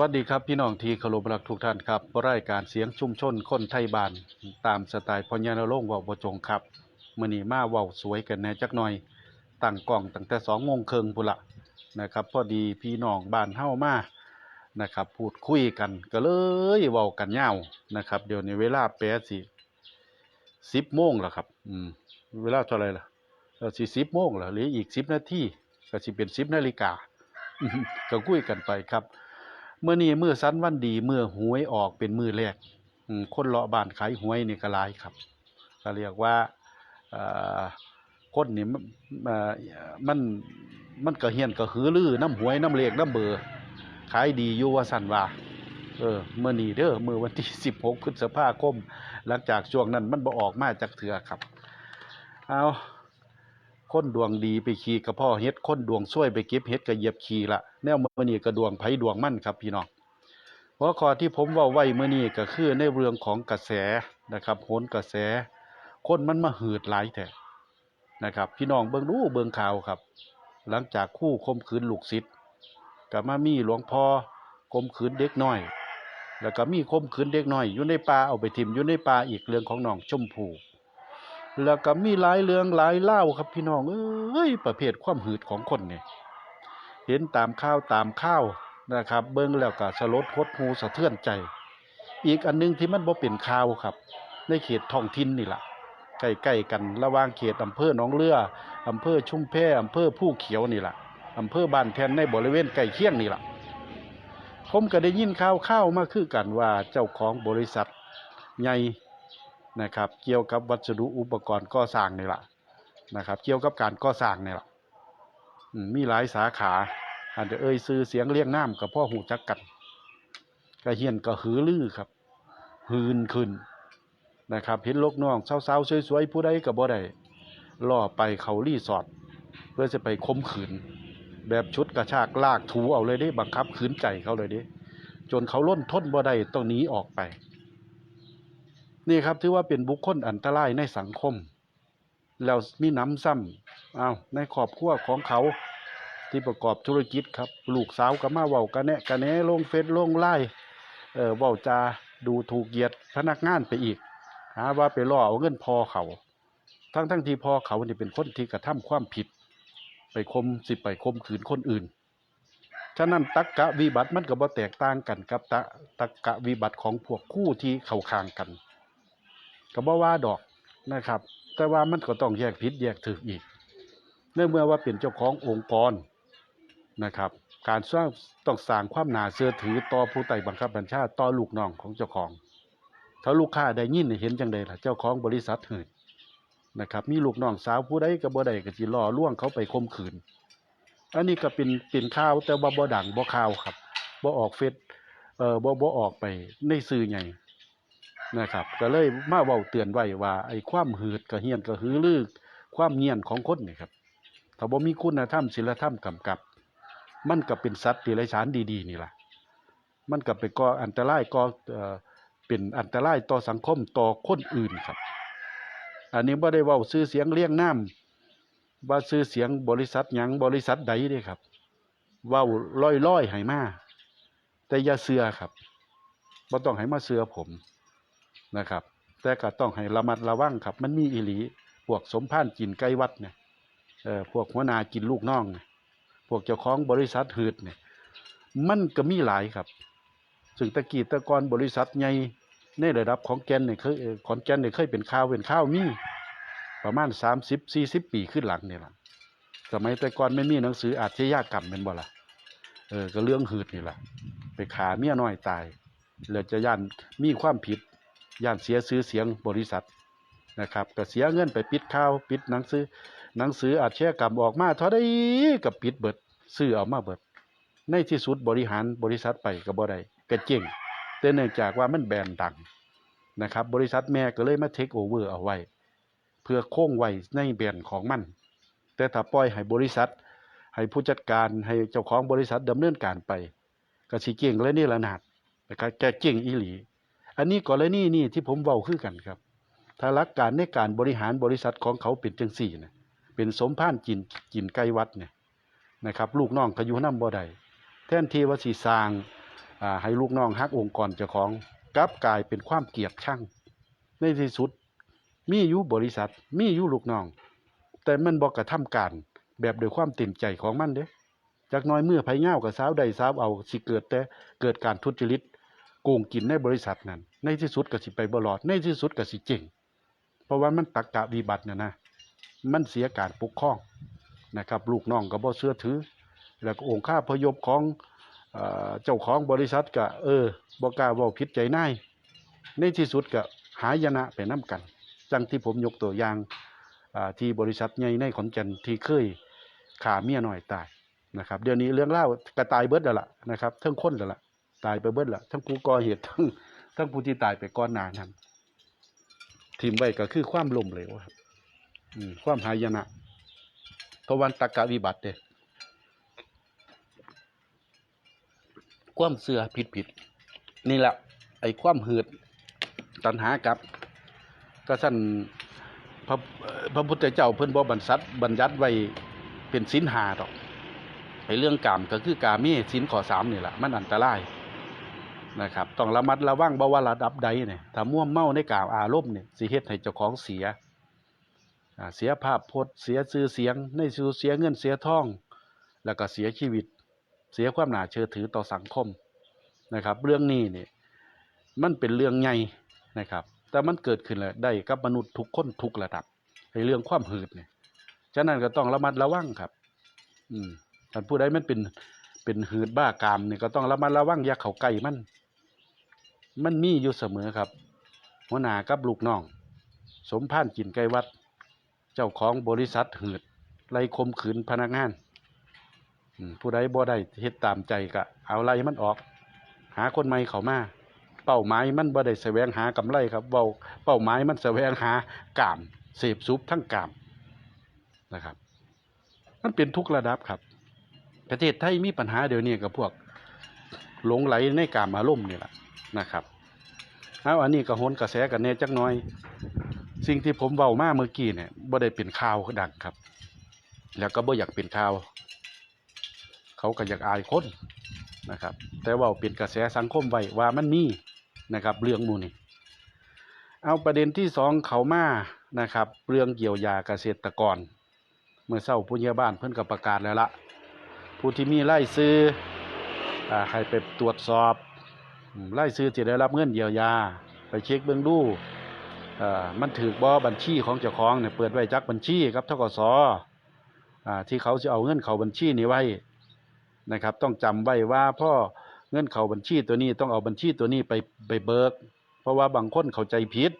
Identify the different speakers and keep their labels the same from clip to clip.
Speaker 1: วัสดีครับพี่น้องที่เคารพรักทุกท่านครับรายการเสียงชุมชนคนไทยบ้านตามสไตล์พญานรงเว้าบ่จงครับมื้อนี้มาเว้าสวยกันแหน่จักหน่อยตั้งกล้องตั้งแต่2โมงครึ่งพุ่นละนะครับพอดีพี่น้องบ้านเฮามานะครับพูดคุยกันก็เลยเว้ากันยาวนะครับ เดี๋ยวนี้เวลาแปดสิ10โมงแล้วครับอืมเวลาเท่าไรล่ะเออสิ10โมงแล้วหลืออีก10นาทีก็สิเป็น10นาฬิกาก็คุยกันไปครับ เมื่อนี้มือสั้นวันดีเมื่อหวยออกเป็นมือแรกคนเลาะบ้านขายหวยนี่ก็หลายครับก็เรียกว่าคนนี่มันเอ่อมันมันก็เฮียนก็หือลือน้ำหวยน้ำเลขน้ำเบอร์ขายดีอยู่ว่าสันว่าเออเมื่อนี้เด้อเมื่อวันที่16พฤษภาคม หลังจากช่วงนั้นมันบ่ออกมาจากเถือครับ เอาคนดวงดีไปขี่กระพ่อเฮ็ดคนดวงช่วยไปเก็บเฮ็ดก็เยียบขี่ละ แนวมือนี้ก็ดวงไผดวงมั่นครับพี่น้องหัวข้อที่ผมว้าไว้มื้อนี้ก็คือในเรื่องของกระแสนะครับโหนกระแส คนมันมาหืดหลายแท้นะครับ พี่น้องเบิ่งดูเบิ่งข่าวครับ หลังจากคู่ข่มขืนลูกศิษย์ก็มามีหลวงพ่อข่มขืนเด็กน้อย แล้วก็มีข่มขืนเด็กน้อยอยู่ในป่าเอาไปทิ่มอยู่ในป่าอีกเรื่องของน้องชมพู่แล้วก็มีหลายเรื่องหลายเล่าครับพี่น้องเอ้ยประเภทความหืดของคนเนี่ย เห็นตามข้าวตามข้าวนะครับ เบิ่งแล้วก็สลดหดหูสะเทือนใจ อีกอันหนึงที่มันบ่เป็นข่าวครับ ในเขตท้องถิ่นนี่ล่ะใกล้ๆกันระหว่างเขตอำเภอหนองเรืออำเภอชุ่มแพอำเภอผู้เขียวนี่ล่ะอำเภอบ้านแทนในบริเวณใกล้เคียงนี่ล่ะผมก็ได้ยินข่าวข้าวมาคือกันว่าเจ้าของบริษัทใหญ่นะครับ เกี่ยวกับวัสดุอุปกรณ์ก่อสร้างนี่แหละนะครับ เกี่ยวกับการก่อสร้างนี่แหละ มีหลายสาขาอาจจะเอ่ยซื้อเสียงเรียงน้ำกับพ่อหูจักกันกระเฮียนก็หือลือครับ หืนขึ้นนะครับเห็นลกน้องสาวๆสวยๆผู้ใดก็บ่ได้ล่อไปเขารีสอร์ทเพื่อจะไปข่มขืน แบบชุดกระชากลากถูเอาเลยเด้บังคับขืนใจเขาเลยเด้จนเขาล้นทนบ่ได้ต้องหนีออกไป นี่ครับถือว่าเป็นบุคคลอันตรายในสังคม แล้วมีน้ำซ้ำอ้าวในครอบครัวของเขา ที่ประกอบธุรกิจครับ ลูกสาวก็มาเว้ากันแนะกันแหนลงเฟซลงไลน์เอ่อเว้าจาดูถูกเหยียดพนักงานไปอีก หาว่าไปล่อเอาเงินพอเขา ทั้งทั้งที่พอเขานี่เป็นคนที่กระทำความผิด ไปคมสิไปคมขืนคนอื่น ฉะนั้นตักกะวิบัติมันก็บ่แตกต่างกันกับตะตักกะวิบัติของพวกคู่ที่เข้าข้างกันก็บ่ว่าดอกนะครับ แต่ว่ามันก็ต้องแยกผิดแยกถูกอีก เนื่องเมื่อว่าเป็นเจ้าขององค์กร นะครับ การสร้างต้องสร้างความหนาเชื่อถือต่อผู้ใต้บังคับบัญชาต่อลูกน้องของเจ้าของ ถ้าลูกค้าได้ยินเห็นจังใดล่ะเจ้าของบริษัทเหิดนะครับ มีลูกน้องสาวผู้ใดก็บ่ได้ก็สิล่อล่วงเขาไปข่มขืน อันนี้ก็เป็นเป็นข่าวแต่ว่าบ่ดังบ่ข่าวครับบ่ออกเฟซเอ่อบ่บ่ออกไปในสื่อใหญ่นะครับ ก็เลยมาเว้าเตือนไว้ว่าไอ้ความหืดกระเฮียนกระหือรือความเงียนของคนนี่ครับถ้าบ่มีคุณธรรมศีลธรรมกำกับ มันก็เป็นสัตว์ที่ไร้สารดีๆนี่แหละมันก็ไปก่ออันตรายก่อเอ่อเป็นอันตรายต่อสังคมต่อคนอื่นครับ อันนี้บ่ได้เว้าชื่อเสียงเรียงน้ำว่าชื่อเสียงบริษัทหยังบริษัทใดเด้ครับเว้าลอยๆให้มาแต่อย่าเชื่อครับบ่ต้องให้มาเชื่อผมนะครับ แต่ก็ต้องให้ระมัดระวังครับ มันมีอีหลีพวกสมพานกินไก่วัดเนี่ยเออพวกหัวนากินลูกน้องเนี่ย พวกเจ้าของบริษัทหืดเนี่ยมันก็มีหลายครับซึ่งตะกี้ตะกอนบริษัทใหญ่ในระดับของแกนเนี่ยเคยขอนแกนเนี่ยเคยเป็นข่าวเป็นข่าวมีประมาณสามสิบสี่สิบปีขึ้นหลังเนี่ยล่ะสมัยแต่ก่อนไม่มีหนังสืออาชญากรรมเป็นบ่ล่ะเออก็เรื่องหืดนี่แหละไปขาเมียน้อยตายแล้วจะย่านมีความผิดย่านเสียซื้อเสียงบริษัทนะครับก็เสียเงินไปปิดข่าวปิดหนังสือ หนังสืออาชญากรรมออกมาเท่าได้กับปิดเบิด ซื้อเอามาเบิด ในที่สุดบริหารบริษัทไปก็บ่ได้ก็เจ๊งแต่เนื่องจากว่ามันแบรนด์ดังนะครับ บริษัทแม่ก็เลยมาเทคโอเวอร์เอาไว้ เพื่อโค้งไว้ในแบรนด์ของมัน แต่ถ้าปล่อยให้บริษัท ให้ผู้จัดการให้เจ้าของบริษัทดำเนินการไปก็สิเจ๊งเลยนี่ละนาดนะครับแกเจ๊งอีหลี อันนี้กรณีนี่ที่ผมเว้าคือกันครับถ้าหลักการในการบริหารบริษัทของเขาเป็นจังสี่นะ เป็นสมพานกินกินไกวัดเนี่ยนะครับ ลูกน้องก็อยู่นำบ่ได้แทนที่ว่าสิสร้างให้ลูกน้องฮักองค์กรเจ้าของกลับกลายเป็นความเกียดชังในที่สุด มีอยู่บริษัท มีอยู่ลูกน้อง แต่มันบ่กกระทำการ แบบโดยความเต็มใจของมันเด้จากน้อยเมื่อไผ่เง้ากับสาวใดสาวเอาสิเกิดแต่เกิดการทุจริตโกงกินในบริษัทนั้น ในที่สุดก็สิไปบ่รอด ในที่สุดก็สิเจ๊งเพราะว่ามันตักกะวิบัติน่ะนะ มันเสียการปกครองนะครับ ลูกน้องก็บ่เชื่อถือ แล้วก็องค์ข้าพยพของเจ้าของบริษัทก็เออบ่กล้าเว้าผิดใจนายในที่สุดก็หายนะไปนํกัน จังที่ผมยกตัวอย่างที่บริษัทใหญ่ในขอนแก่นที่เคยขาเมียหน้อยตายนะครับ เดี๋ยวนี้เรื่องเล่าวก็ตายเบิดแล้วล่ะนะครับทั้งคนแล้วล่ะตายไปเบิดล้วทั้งผู้ก่อเหตุทั้งทั้งผู้ที่ตายไปก่อนหนานั้นทีมไว้ก็คือความล้มเหลวครับ ความหายนะเพราะวันตะกะวิบัติเด้ความเสื่อผิดผิด นี่แหละ ไอ้ความหืดตัณหากับก็สั่นพระพระพุทธเจ้าเพิ่นบ่บัญญัติบัญญัติไว้เป็นศีลหาดอกไอ้เรื่องกามก็คือกาเมศีลข้อสามนี่แหละมันอันตรายนะครับต้องระมัดระวังบ่ว่าระดับใดเนี่ยถ้าม่วงเมาในกามอารมณ์เนี่ยสิเฮ็ดให้เจ้าของเสีย เสียภาพพจน์เสียชื่อเสียงในสูเสียเงินเสียทอง แล้วก็เสียชีวิต เสียความน่าเชื่อถือต่อสังคมนะครับ เรื่องนี้เนี่ยมันเป็นเรื่องใหญ่นะครับ แต่มันเกิดขึ้นแล้วได้กับมนุษย์ทุกคนทุกระดับในเรื่องความหืดเนี่ยฉะนั้นก็ต้องระมัดระวังครับ อืมท่านผู้ใดมันเป็นเป็นหืดบ้ากามเนี่ยก็ต้องระมัดระวังอย่าเข้าใกล้มัน มันมีอยู่เสมอครับหัวหน้ากับลูกน้อง สมพานกินไก่วัด เจ้าของบริษัทหืดไล่ข่มขืนพนักงานผู้ใดบ่ได้เฮ็ดตามใจก็เอาไล่มันออก หาคนใหม่เขามา เป้าหมายมันบ่ได้แสวงหากำไรครับเว้าเป้าหมายมันแสวงหากามเสพสุบทั้งกามนะครับ มันเป็นทุกระดับครับ ประเทศไทยมีปัญหาเดี๋ยวนี้กับพวกหลงไหลในกามอารมณ์นี่แหละนะครับเอาอันนี้ก็โหนกระแสกันแน่จักน่อย สิ่งที่ผมเว้ามาเมื่อกี้เนี่ยบ่ได้เป็นข่าวดังครับ แล้วก็บ่อยากเป็นข่าว เขาก็อยากอายคนนะครับ แต่เว่าเป็นกระแสสังคมไว้ว่ามันมีนะครับเรื่องมูนี่เอาประเด็นที่สองเขามานะครับ เรื่องเกี่ยวยาเกษตรกร เมื่อเศร้าผู้ใหญ่บ้านเพิ่นก็ประกาศแล้วละผู้ที่มีไล่ซื้ออให้ไปตรวจสอบไล่ซื้อจะได้รับเงินเยียวยา ไปเช็คเบื้องลู่ มันถือบ่บัญชีของเจ้าของเนี่ยเปิดไว้จักบัญชีครับทกสอที่เขาจะเอาเงินเข้าบัญชีนี้ไว้นะครับ ต้องจำไว้ว่าพ่อเงินเข้าบัญชีตัวนี้ต้องเอาบัญชีตัวนี้ไปไปเบิก เพราะว่าบางคนเข้าใจผิด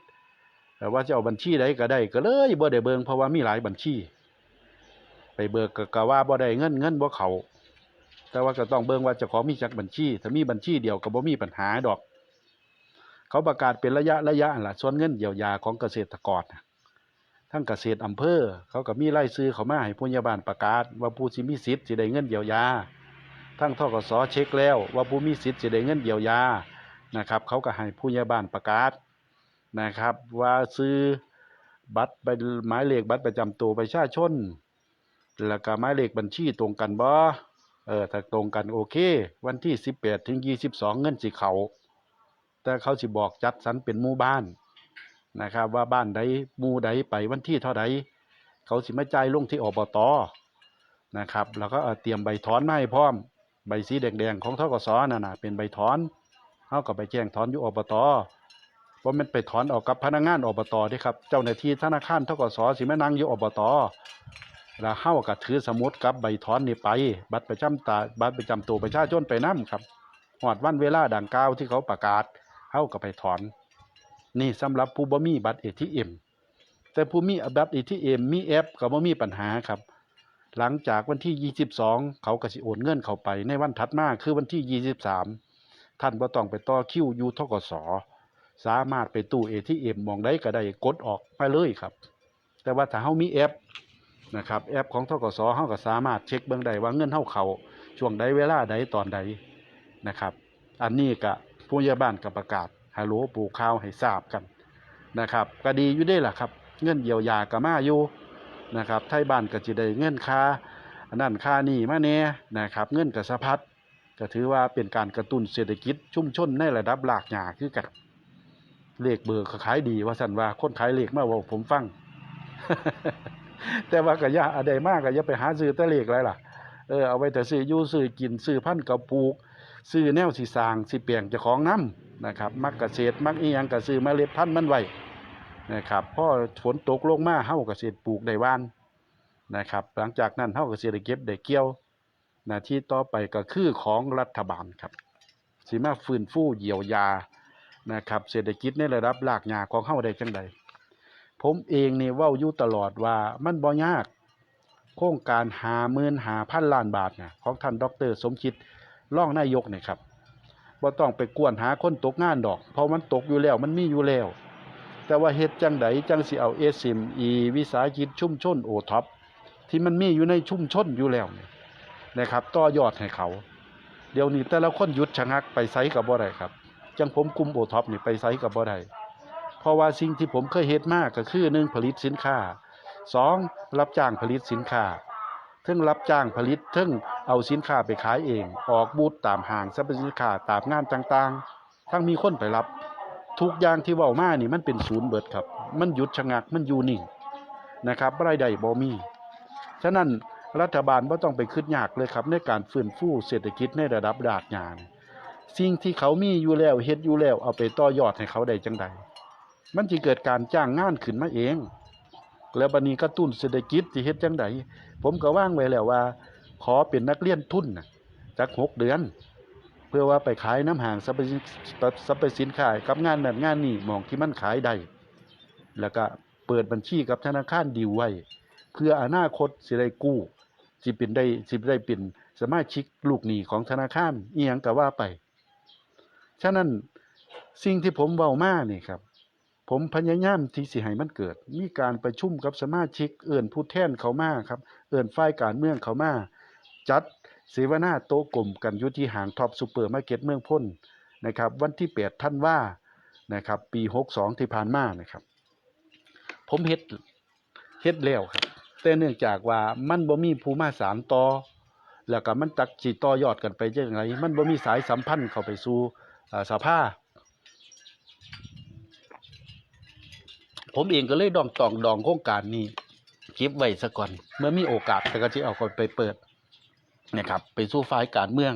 Speaker 1: แต่ว่าจะเอาบัญชีใดก็ได้ก็เลยบ่ได้เบิงเพราะว่ามีหลายบัญชี ไปเบิกก็กว่าบ่ได้เงินเงินบ่เขาแต่ว่าก็ต้องเบิงว่าเจ้าของมีจักบัญชี ถ้ามีบัญชีเดียวก็บ่มีปัญหาดอก เขาประกาศเป็นระยะระยะล่ะส่วนเงินเยียวยาของเกษตรกรทั้งเกษตรอำเภอ เขาก็มีรายชื่อเขามาให้ผู้ใหญ่บ้านประกาศ ว่าผู้สิมีสิทธิ์สิได้เงินเยียวยา ทั้งทกสเช็คแล้ว ว่าผู้มีสิทธิ์สิได้เงินเยียวยานะครับ เขาก็ให้ผู้ใหญ่บ้านประกาศนะครับ ว่าซื้อบัตรใบหมายเลขบัตรประจำตัวประชาชน แล้วก็หมายเลขบัญชีตรงกันบ่เออถ้าตรงกันโอเค วันที่ 18ถึง22 เงินสิเขา แต่เขาสิบอกจัดสรรเป็นหมู่บ้านนะครับ ว่าบ้านใดหมู่ใดไปวันที่เท่าใดเขาสิมาจ่ายลงที่อบตนะครับ แล้วก็เตรียมใบถอนมาให้พร้อมใบสีแดงๆของทกสนั่นน่ะเป็นใบถอนเขาก็ไปแจ้งถอนอยู่อบตว่ามันไปถอนออกกับพนักงานอบตด้ครับเจ้าหน้าที่ธนาคารทกสสิมานั่งอยู่อบตแล้วเฮาก็ถือสมุดกับใบถอนนี่ไป บัตรประจำตาบัตรประจำตัวประชาชนไปนํครับหอดวันเวลาดังกล่าวที่เขาประกาศ เฮาก็ไปถอน นี่สำหรับผู้บ่มีบัตร ATM แต่ผู้มีบัตร ATM มีแอปก็บ่มีปัญหาครับ หลังจากวันที่ 22 เขาก็สิโอนเงินเข้าไปในวันถัดมาคือวันที่ 23 ท่านบ่ต้องไปต่อคิวอยู่ทกสสามารถไปตู้ ATM หมองใดก็ได้กดออกไปเลยครับ แต่ว่าถ้าเฮามีแอปนะครับแอปของทกสเฮาก็สามารถเช็คเบิ่งได้ว่าเงินเฮาเข้าช่วงใดเวลาใดตอนใดนะครับ อันนี้ก็ ผู้ใหญ่บ้านก็ประกาศฮัลโหลปลูกข้าวให้ทราบกันนะครับก็ดีอยู่ได้ล่ะครับ เงินเยียวยาก็มาอยู่นะครับไทยบ้านก็จะได้เงินค่าอันนั้นค่านี่มาแน่นะครับ เงินก็สะพัดก็ถือว่าเป็นการกระตุ้นเศรษฐกิจชุ่มชนในระดับหลากหญ้าคือกันเลขเบอร์ขายดีว่าซั่นว่าคนขายเลขมาว้าผมฟัง แต่ว่าก็ย่าอะใดมากก็ย่าไปหาซื้อแต่เลขไรล่ะเออเอาไว้แต่ซื้ออยู่ซื้อกินซื้อพันธุ์กระปูก ซื้อแนวสิสางสิเปลี่ยนเจ้าของน้ำนะครับ มักเกษตรมักอีหยังก็ซื้อเมล็ดพันธุ์มันไว้นะครับพอฝนตกลงมาเฮาก็สิปลูกได้วานนะครับ หลังจากนั้นเฮาก็สิได้เก็บได้เกี่ยวหน้าที่ต่อไปก็คือของรัฐบาลครับสิมาฟื้นฟูเยียวยานะครับ เศรษฐกิจในระดับรากหญ้าของเฮาได้จังใดผมเองนี่ว้าอยู่ตลอดว่ามันบ่ยาก โครงการหาหมื่นหาพันล้านบาทเนี่ยของท่านดร สมคิด ร่องนายกเนี่ยครับบ่ต้องไปกวนหาคนตกงานดอก เพราะมันตกอยู่แล้วมันมีอยู่แล้ว แต่ว่าเฮ็ดจังไดจังสิเอา SME วิสาหกิจชุมชนโอท็อปที่มันมีอยู่ในชุมชนอยู่แล้วเนี่ยนะครับต่อยอดให้เขา เดี๋ยวนี้แต่ละคนหยุดชะงักไปไสกับบ่ได้ครับ จังผมกลุ่มโอท็อปนี่ไปไสกับบ่ได้เพราะว่าสิ่งที่ผมเคยเฮ็ดมากก็คือหนึ่งผลิตสินค้าสองรับจ้างผลิตสินค้า ทั้งรับจ้างผลิตทั้งเอาสินค้าไปขายเอง ออกบูธตามห้างสรรพสินค้าตามงานต่างๆ ทั้งมีคนไปรับ ทุกอย่างที่เว้ามานี่มันเป็นศูนย์เบิดครับ มันหยุดชะงักมันอยู่นิ่งนะครับรายได้บ่มี ฉะนั้นรัฐบาลบ่ต้องไปคิดยากเลยครับ ในการฟื้นฟูเศรษฐกิจในระดับรากหญ้านสิ่งที่เขามีอยู่แล้วเฮ็ดอยู่แล้วเอาไปต่อยอดให้เขาได้จังใดมันสิเกิดการจ้างงานขึ้นมาเอง แล้วบัดนี้กระตุ้นเศรษฐกิจสิเฮ็ดจังไดผมก็ว่างไว้แล้วว่า ขอเป็นนักเรียนทุนน่ะจักหกเดือน เพื่อว่าไปขายน้ำห่างสรรพสินสรรพสินค้ากับงานนั้นงานนี้มองที่มันขายได้แล้วก็เปิดบัญชีกับธนาคารดีไว้ เพื่ออนาคตสิได้กู้สิเป็นได้สิได้เป็นสมาชิกลูกหนี้ของธนาคารเอียงก็ว่าไป ฉะนั้นสิ่งที่ผมเว้ามานี่ครับ ผมพยายามที่สิให้มันเกิด มีการประชุมกับสมาชิก เอิ่นผู้แทนเขามาครับ เอิ่นฝ่ายการเมืองเขามา จัดเสวนาโต๊ะกลมกันอยู่ที่หางท็อปซูเปอร์มาร์เก็ตเมืองพ้นนะครับ วันที่8ท่านว่านะครับ ปี62ที่ผ่านมานะครับ ผมเฮ็ดเฮ็ดแล้วครับ แต่เนื่องจากว่ามันบ่มีผู้มาสานต่อ แล้วก็มันจักสิต่อยอดกันไปจังไงมันบ่มีสายสัมพันธ์เข้าไปสู่อ่อสภา ผมเองก็เลยดองตองดองโครงการนี้เก็บไว้ซะก่อน เมื่อมีโอกาสก็สิเอาคนไปเปิดนะครับ ไปสู่ฝ่ายการเมือง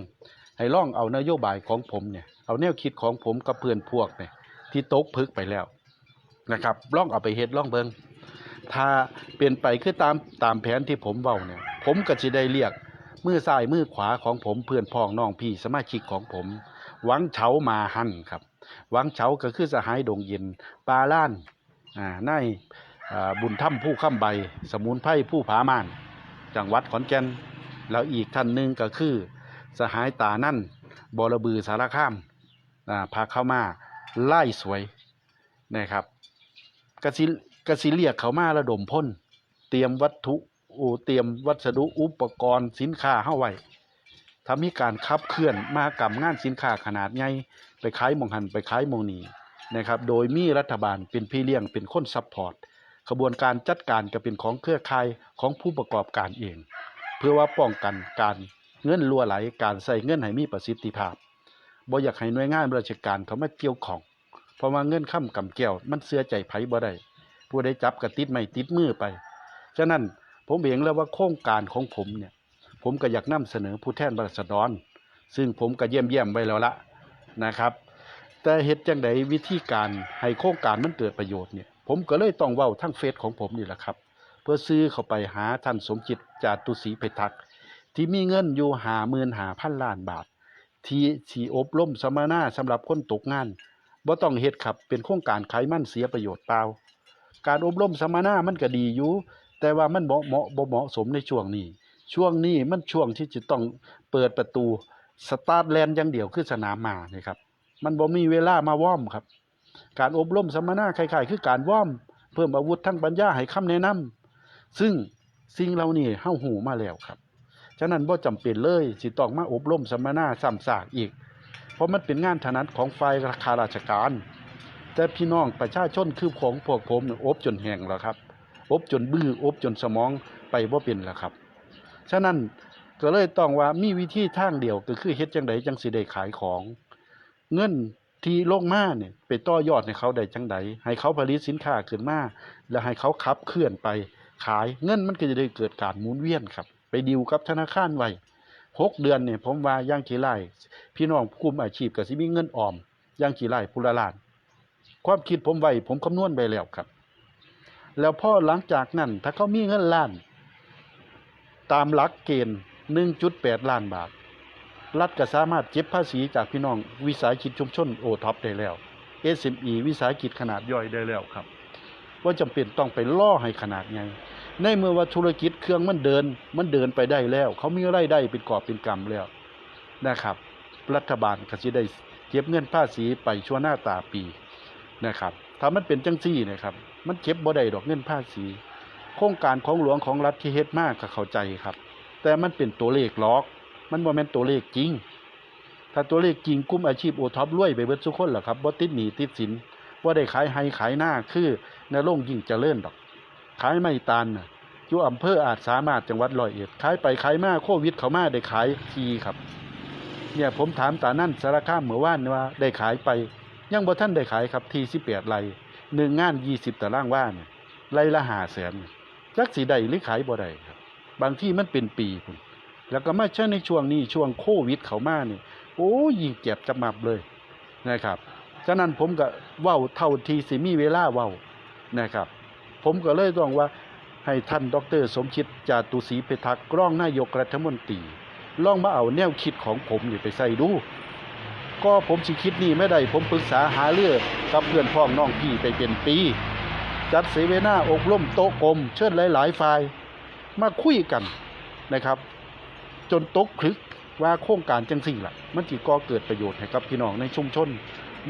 Speaker 1: ให้ล่องเอานโยบายของผมเนี่ย เอาแนวคิดของผมกับเพื่อนพวกเนี่ย ที่ตกพึกไปแล้วนะครับล่องเอาไปเฮ็ดล่องเบิงถ้าเปลี่ยนไปคือตามตามแผนที่ผมเว้าเนี่ย ผมก็สิได้เรียกมือซ้ายมือขวาของผมเพื่อนพ้องน้องพี่สมาชิกของผมหวังเฉามาหั่นครับหวังเฉาก็คือสหายดงเย็นปลาล้าน อ่าในบุญถ้ำผู้ข้ามใบ สมุนไพรผู้ผาม่าน จังหวัดขอนแก่น แล้วอีกท่านหนึ่งก็คือ สหายตานั่นบรบือสารคามอ่าพาเข้ามาไล่สวยนะครับกระสิกระสิเรียกเขามาระดมพ่นเตรียมวัตถุเตรียมวัสดุอุปกรณ์สินค้าเข้าไว้ทำให้การขับเคลื่อนมากรรมงานสินค้าขนาดใหญ่ไปขายมองหันไปขายมองนี นะครับโดยมีรัฐบาลเป็นพี่เลี้ยงเป็นคนซัพพอร์ตขบวนการจัดการก็เป็นของเครือข่ายของผู้ประกอบการเอง เพื่อว่าป้องกันการเงินรั่วไหลการใส่เงินให้มีประสิทธิภาพบ่อยากให้หน่วยงานราชการเขามาเกี่ยวของ เพราะว่าเงินค้ำกำแก้วมันเสื้อใจไผบ่ได้ผู้ใดจับก็ติดไม่ติดมือไป ฉะนั้นผมเห็นแล้วว่าโครงการของผมเนี่ย ผมก็อยากนำเสนอผู้แทนราษฎร ซึ่งผมก็เยี่ยมเยี่ยมไว้แล้วละนะครับ แต่เฮ็ดจังไดวิธีการให้โครงการมันเกิดประโยชน์เนี่ยผมก็เลยต้องเว้าทั้งเฟซของผมนี่แหละครับ เพื่อซื้อเข้าไปหาท่านสมจิตจาตุศรีไพทักษ์ที่มีเงินอยู่หาหมื่นหาพันล้านบาท ที่สีอบรมสมนาสำหรับคนตกงานบ่ต้องเฮ็ดครับเป็นโครงการขายมั่นเสียประโยชน์เปล่าการอบรมสมนามันก็ดีอยู่แต่ว่ามันเหมาะบ่เหมาะสมในช่วงนี้ ช่วงนี้มันช่วงที่จะต้องเปิดประตูสตาร์ทแลนด์อย่างเดียวคือสนามมานี่ครับ มันบ่มีเวลามาว่อมครับ การอบรมสัมมนาคล้ายๆคือการว่อม เพิ่มอาวุธทั้งปัญญาให้คำแนะนำซึ่งสิ่งเหล่านี้เฮาหูมาแล้วครับฉะนั้นบ่จำเป็นเลยสิต้องมาอบรมสัมมนาซ้ำซากอีก เพราะมันเป็นงานถนัดของฝ่ายข้าราชการ แต่พี่น้องประชาชนคือของพวกผมอบจนแห้งแล้วครับ อบจนบื้ออบจนสมองไปบ่เป็นแล้วครับ ฉะนั้นก็เลยต้องว่ามีวิธีทางเดียวก็คือเฮ็ดจังไดจังสิได้ขายของ เงินที่ลงมาเนี่ยไปต่อยอดให้เขาได้จังไดให้เขาผลิตสินค้าขึ้นมาแล้วให้เขาขับเคลื่อนไปขายเงินมันก็จะได้เกิดการหมุนเวียนครับ ไปดิวกับธนาคารไว้หกเดือนเนี่ยผมว่าย่างขี้ไล่พี่น้องกลุ่มอาชีพก็สิมีเงินออมย่างขี้ไล่พุละล้าน ความคิดผมไว้ผมคำนวณไปแล้วครับ แล้วพอหลังจากนั้น ถ้าเขามีเงินล้าน ตามหลักเกณฑ์1.8ล้านบาท รัฐก็สามารถเก็บภาษีจากพี่น้องวิสาหกิจชุมชนโอท็อปได้แล้ว SME วิสาหกิจขนาดย่อยได้แล้วครับ ว่าจำเป็นต้องไปล่อให้ขนาดไงในเมื่อว่าธุรกิจเครื่องมันเดินมันเดินไปได้แล้ว เขามีรายได้เป็นกอบเป็นกำแล้วนะครับ รัฐบาลก็สิได้เก็บเงินภาษีไปชั่วหน้าตาปีนะครับถ้ามันเป็นจังซี่นะครับ มันเก็บบ่ได้ดอกเงินภาษี โครงการของหลวงของรัฐที่เฮ็ดมากก็เข้าใจครับ แต่มันเป็นตัวเลขล็อก มันบ่แม่นตัวเลขจริง ถ้าตัวเลขจริงกลุ่มอาชีพโอท็อปรวยไปเบิดทุกคนล่ะครับบ่ติดหนีติดสินบ่ได้ขายไฮขายหน้าคือในโรงยิ่งเจริญดอก ขายไม่ตานนะอยู่อำเภออาจสามารถจังหวัดร้อยเอ็ดขายไปขายมาโควิดเข้ามาได้ขายทีครับ เนี่ยผมถามตานั่นสารคามเมื่อว่านว่าได้ขายไป ยังบ่ท่านได้ขายครับที18ไร่หนึ่งงาน20ตารางว่าเนี่ยไร่ละ5แสนจักสิได้หรือขายบ่ได้ครับ บางที่มันเป็นปีพุ่น แล้วก็มาใช่ในช่วงนี้ช่วงโควิดเขามานี่โอ้ยิ่งเจ็บจะมับเลยนะครับฉะนั้นผมก็เว้าเท่าทีสิมีเวลาเว้านะครับ ผมก็เลยต้องว่าให้ท่านดร สมคิดจาตุศรีเพทักษ์รองนายกรัฐมนตรีลองมาเอาแนวคิดของผมนี่ไปใส่ดู ก็ผมสิคิดนี่ไม่ได้ ผมปรึกษาหาเรื่องกับเพื่อนพ้องน้องพี่ไปเป็นปี จัดเสวนาอบรมโต๊ะกลม เชิญหลาย ๆ ฝ่าย มาคุยกันนะครับ จนตกผลึกว่าโครงการจังสี่ล่ะ มันสิก่อเกิดประโยชน์ให้กับพี่น้องในชุมชน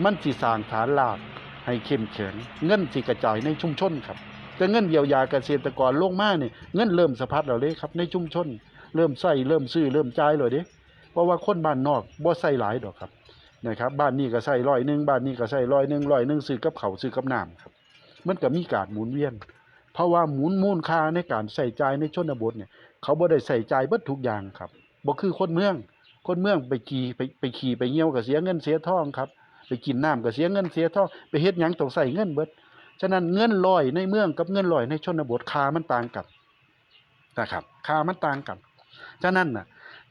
Speaker 1: มันสิสร้างฐานรากให้เข้มแข็งเงินสิกระจายในชุมชนครับแต่เงินเยียวยาเกษตรกรลงมาเนี่ยเงินเริ่มสะพัดแล้วเลยครับในชุมชน เริ่มใส่เริ่มซื้อเริ่มจ่ายเลยเด้เพราะว่าคนบ้านนอกบ่ใส่หลายดอกครับนะครับบ้านนี้ก็ใส่ร้อยหนึ่งบ้านนี้ก็ใส่ร้อยหนึ่งร้อยหนึ่งซื้อกับเขาซื้อกับน้ำครับมันก็มีการหมุนเวียน เพราะว่าหมุนมูลค่าในการใส่ใจายในชนบทเนี่ย เขาบ่ได้ใส่ใจเบิดทุกอย่างครับบ่คือคนเมือง คนเมืองไปขี่ไปไปขี่ไปเหี่ยวก็เสียเงินเสียทองครับ ไปกินน้ำก็เสียเงินเสียทองไปเฮ็ดหยังต้องใส่เงินเบิดฉะนั้นเงินลอยในเมืองกับเงินลอยในชนบทคามันต่างกันนะครับคามันต่างกันฉะนั้นน่ะ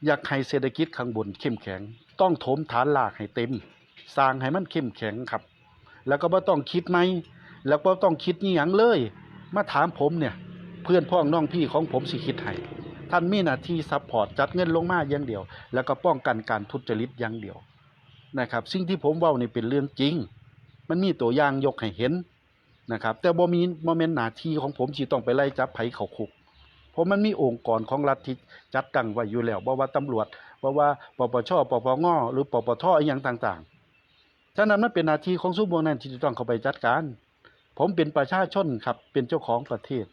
Speaker 1: อยากให้เศรษฐกิจข้างบนเข้มแข็ง ต้องถมฐานรากให้เต็ม สร้างให้มันเข้มแข็งครับ แล้วก็บ่ต้องคิดไหมแล้วก็ต้องคิดนี่หยังเลย มาถามผมเนี่ย เพื่อนพ้องน้องพี่ของผมสิคิดให้ ท่านมีหน้าที่ซัพพอร์ตจัดเงินลงมาอย่างเดียว แล้วก็ป้องกันการทุจริตอย่างเดียวนะครับ สิ่งที่ผมเว้านี่เป็นเรื่องจริง มันมีตัวอย่างยกให้เห็นนะครับ แต่บ่มีบ่แม่นหน้าที่ของผมสิต้องไปไล่จับไผเขาคุกเพราะมันมีองค์กรของรัฐที่จัดตั้งไว้อยู่แล้วบ่ว่าตำรวจบ่ว่าปปชปปงหรือปปทอีหยังต่างๆฉะนั้นมันเป็นหน้าที่ของซุมวงนั้นที่จะต้องเข้าไปจัดการ ผมเป็นประชาชนครับเป็นเจ้าของประเทศ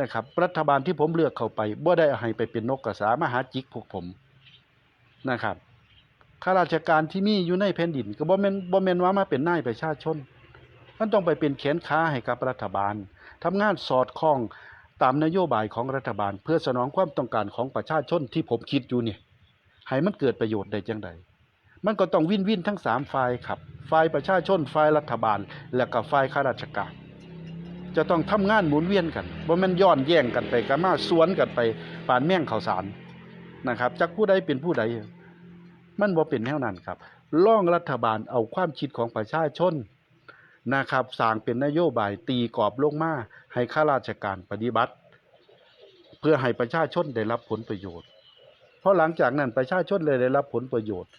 Speaker 1: นะครับรัฐบาลที่ผมเลือกเข้าไปบ่ได้เอาให้ไปเป็นนกกระสามหาจิกพวกผมนะครับข้าราชการที่มีอยู่ในแผ่นดิน ก็บ่แม่นบ่แม่นว่ามาเป็นนายประชาชนมันต้องไปเป็นแขนขาให้กับรัฐบาลทำงานสอดคล้องตามนโยบายของรัฐบาล เพื่อสนองความต้องการของประชาชนที่ผมคิดอยู่เนี่ยให้มันเกิดประโยชน์ได้จังใดมันก็ต้องวินวินทั้งสามฝ่ายครับฝ่ายประชาชนฝ่ายรัฐบาล และก็ฝ่ายข้าราชการ จะต้องทำงานหมุนเวียนกันบ่แม่นย้อนแย่งกันไปกันมาสวนกันไปปานแม่งข้าวสารนะครับจักผู้ใดเป็นผู้ใด มันบ่เป็นแนวนั้นครับร่องรัฐบาลเอาความคิดของประชาชนนะครับสร้างเป็นนโยบายตีกรอบลงมาให้ข้าราชการปฏิบัติ เพื่อให้ประชาชนได้รับผลประโยชน์ เพราะหลังจากนั้นประชาชนเลยได้รับผลประโยชน์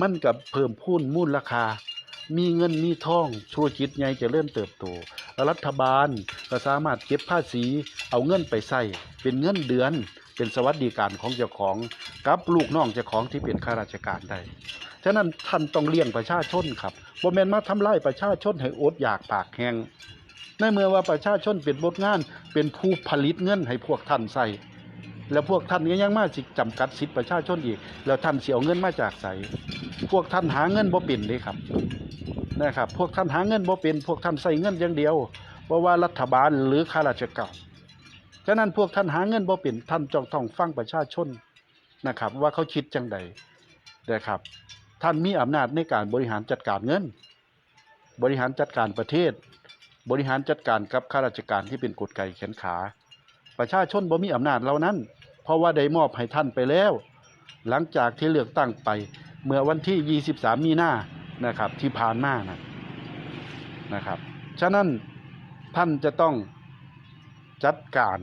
Speaker 1: มันกับเพิ่มพูนมูลราคา มีเงินมีทองธุรกิจใหญ่จะเริ่มเติบโตรัฐบาลก็สามารถเก็บภาษี เอาเงินไปใส่เป็นเงินเดือน เป็นสวัสดิการของเจ้าของกับลูกน้องเจ้าของที่เป็นข้าราชการได้ฉะนั้นท่านต้องเลี้ยงประชาชนครับบ่แมนมาทำลายประชาชนให้อดอยากปากแห้งในเมื่อว่าประชาชนเป็นบทงานเป็นผู้ผลิตเงินให้พวกท่านใส่ แล้วพวกท่านก็ยังมาสิจำกัดสิทธิประชาชนอีก แล้วท่านเสิเอาเงินมาจากไสพวกท่านหาเงินบ่เป็นเด้ครับนะครับ พวกท่านหาเงินบ่เป็น พวกท่านใส่เงินอย่างเดียวเพราะว่ารัฐบาลหรือข้าราชการฉะนั้นพวกท่านหาเงินบ่เป็นท่านจองต้องฟังประชาชนนะครับ ว่าเขาคิดจังใดนะครับ ท่านมีอำนาจในการบริหารจัดการเงิน บริหารจัดการประเทศ บริหารจัดการกับข้าราชการที่เป็นกฎไก่แขนขา ประชาชนบ่มีอำนาจเหล่านั้น เพราะว่าได้มอบให้ท่านไปแล้ว หลังจากที่เลือกตั้งไป เมื่อวันที่ 23 มีนานะครับ ที่ผ่านมานะนะครับ ฉะนั้นท่านจะต้องจัดการ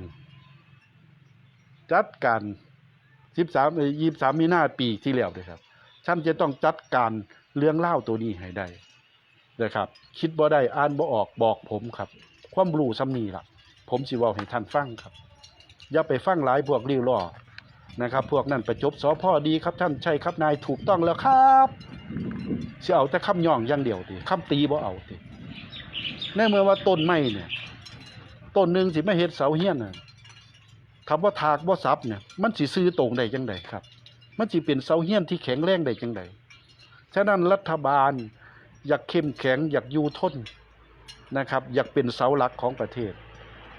Speaker 1: จัดการ 13 23 มีนาปีที่แล้วเลยครับท่านจะต้องจัดการเรื่องเล่าตัวนี้ให้ได้นะครับ คิดบ่ได้อ่านบ่ออกบอกผมครับ ความรู้ซ้ำนี้ล่ะ ผมสิว้าให้ท่านฟังครับ อย่าไปฟังหลายพวกริ้วล้อนะครับ พวกนั้นประจบสอพ่อดีครับท่านใช่ครับนายถูกต้องแล้วครับสิเอาแต่คำย่องอย่างเดียวติคำตีบ่เอาติในเมื่อว่าต้นไม้เนี่ยต้นหนึ่งสิไม่เฮ็ดเสาเฮี้ยนน่ะคำว่าถากบ่ซับเนี่ยมันสิซื้อตรงได้จังไดครับ มันสิเป็นเสาเฮี้ยนที่แข็งแรงได้จังไดฉะนั้นรัฐบาลอยากเข้มแข็งอยากอยู่ทนนะครับ อยากเป็นเสาหลักของประเทศ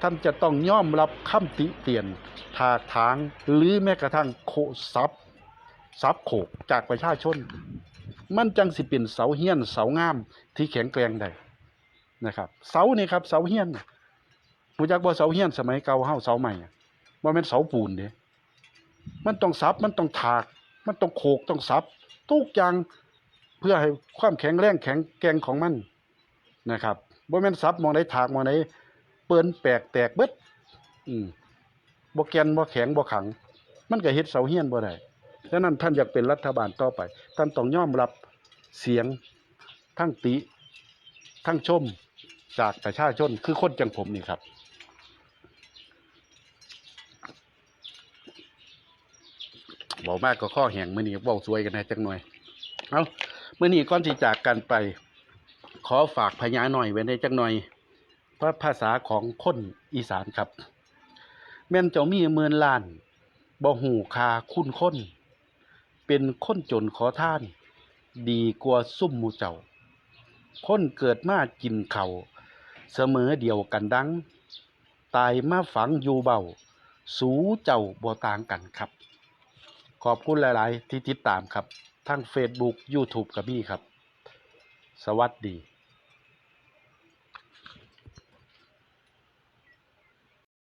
Speaker 1: ท่านจะต้องยอมรับคำติเตียนถากถางหรือแม้กระทั่งโคซับซับโขกจากประชาชน มันจังสิเป็นเสาเฮียนเสางามที่แข็งแกร่งได้นะครับ เสานี่ครับเสาเฮียนรู้จักบ่เสาเฮียนสมัยเก่าเฮาเสาใหม่อะบ่แม่นเสาปูนเด้มันต้องซับมันต้องถาก มันต้องโขกต้องซับทุกอย่างเพื่อให้ความแข็งแรงแข็งแกร่งของมันนะครับบ่แม่นซับมองใดถากมองใด เปิ้นแปลกแตกเบิดอืมบ่แกนบ่แข็งบ่ขัง มันก็เฮ็ดเสาเฮียนบ่ได้ฉะนั้นท่านอยากเป็นรัฐบาลต่อไป ท่านต้องยอมรับเสียงทั้งติทั้งชมจากประชาชนคือคนจังผมนี่ครับ บอกมากก็ข้อแห่งมื้อนี้เว้าสวยกันแหน่จักหน่อย เอามื้อนี้ก่อนที่จากกันไป ขอฝากพญาหน่อยไว้ในจักหน่อยเพระภาษาของคนอีสานครับ แม่นเจ้ามีหมื่นล้านบ่หูคาคุณคนเป็นคนจนขอท่าน ดีกว่าซุ่มมูเจ้า คนเกิดมากินเขาเสมอเดียวกันดัง ตายมาฝังอยู่เบา สูเจ้าบ่ต่างกันครับ ขอบคุณหลาย ๆ ที่ติดตามครับ ทั้ง Facebook YouTube กับพี่ครับ สวัสดี